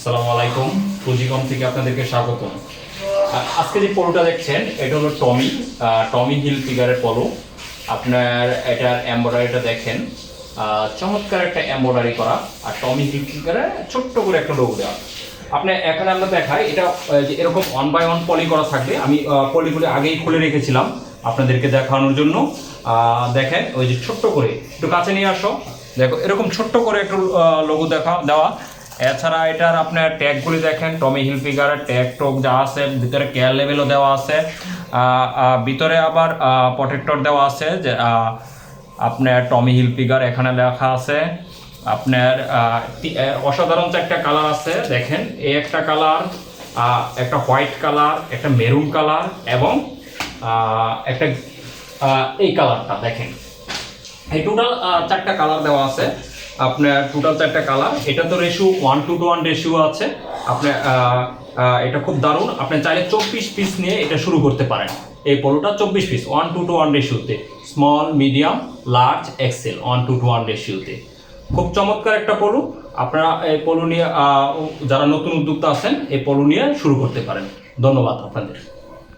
আসসালামু আলাইকুম পুঁজিকম থেকে আপনাদেরকে স্বাগতম। আজকে যে পলোটা দেখছেন, এটা হলো টমি। টমি হিল ফিগারের পলো। আপনার এটার এম্বয়ডারিটা দেখেন। চমৎকার একটা এম্বয়ডারি করা। আর টমি হিল ফিগারে ছোট্ট করে একটা লোগো দেওয়া। আপনি এখানে আমরা দেখাই, এটা এরকম ওয়ান বাই ওয়ান পলি করা থাকবে। আমি পলিগুলি আগেই খুলে রেখেছিলাম আপনাদেরকে দেখানোর জন্য। দেখেন, ওই যে ছোট্ট করে। একটু কাছে নিয়ে আসো। দেখো, এরকম ছোট্ট করে একটু লোগো দেখা, দেওয়া। এছাড়া এটার আপনার ট্যাগগুলি দেখেন টমি হিল ফিগারের ট্যাগ টক যা আছে, ভিতরে কেয়ার লেভেলও দেওয়া আছে। ভিতরে আবার প্রোটেক্টর দেওয়া আছে যে আপনার টমি হিল ফিগার এখানে লেখা আছে। আপনার অসাধারণ চারটা কালার আছে, দেখেন, এই একটা কালার একটা হোয়াইট কালার একটা মেরুন কালার এবং একটা এই কালারটা দেখেন। এই টোটাল চারটা কালার দেওয়া আছে। আপনার টোটাল চারটা কালার এটা তো ratio one two two one ratio আছে। আপনার এটা খুব দারুণ। আপনি চাইলে চব্বিশ পিস নিয়ে এটা শুরু করতে পারেন। এই পোলোটা চব্বিশ piece one two two one রেশিওতে small medium large XL one two two one রেশিওতে খুব চমৎকার একটা পলু আপনারা এই পলু নিয়ে যারা নতুন উদ্যোক্তা আছেন, এই পলু নিয়ে শুরু করতে পারেন। ধন্যবাদ আপনাদের।